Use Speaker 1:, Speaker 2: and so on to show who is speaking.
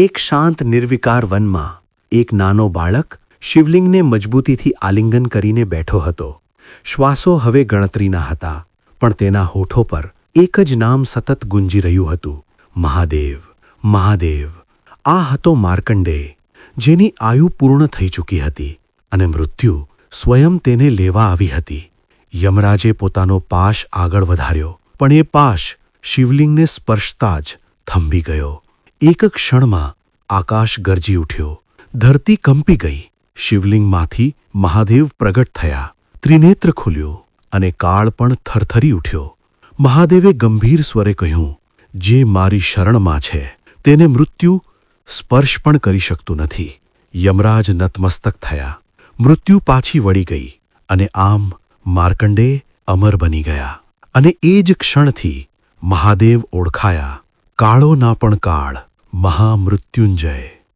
Speaker 1: એક શાંત નિર્વિકાર વનમાં એક નાનો બાળક શિવલિંગને મજબૂતીથી આલિંગન કરીને બેઠો હતો. શ્વાસો હવે ગણતરીના હતા, પણ તેના હોઠો પર એક જ નામ સતત ગુંજી રહ્યું હતું. મહાદેવ મહાદેવ, આ હતો માર્કંડેય જેની આયુ પૂર્ણ થઈ ચૂકી હતી અને મૃત્યુ સ્વયં તેને લેવા આવી હતી. યમરાજે પોતાનો પાશ આગળ વધાર્યો, પણ એ પાશ શિવલિંગને સ્પર્શતા જ થંભી ગયો. એક ક્ષણમાં આકાશ ગરજી ઉઠ્યો. ધરતી કંપી ગઈ. શિવલિંગમાંથી મહાદેવ પ્રગટ થયા. ત્રિનેત્ર ખુલ્યો અને કાળ પણ થરથરી ઉઠ્યો. મહાદેવે ગંભીર સ્વરે કહ્યું, જે મારી શરણમાં છે, તેને મૃત્યુ સ્પર્શ પણ કરી શકતું નથી. યમરાજ નતમસ્તક થયા. મૃત્યુ પાછી વળી ગઈ અને આમ માર્કંડે અમર બની ગયા. અને એ જ ક્ષણથી મહાદેવ ઓળખાયા. કાળો ના પણ કાળ. મહામૃત્યુંજય.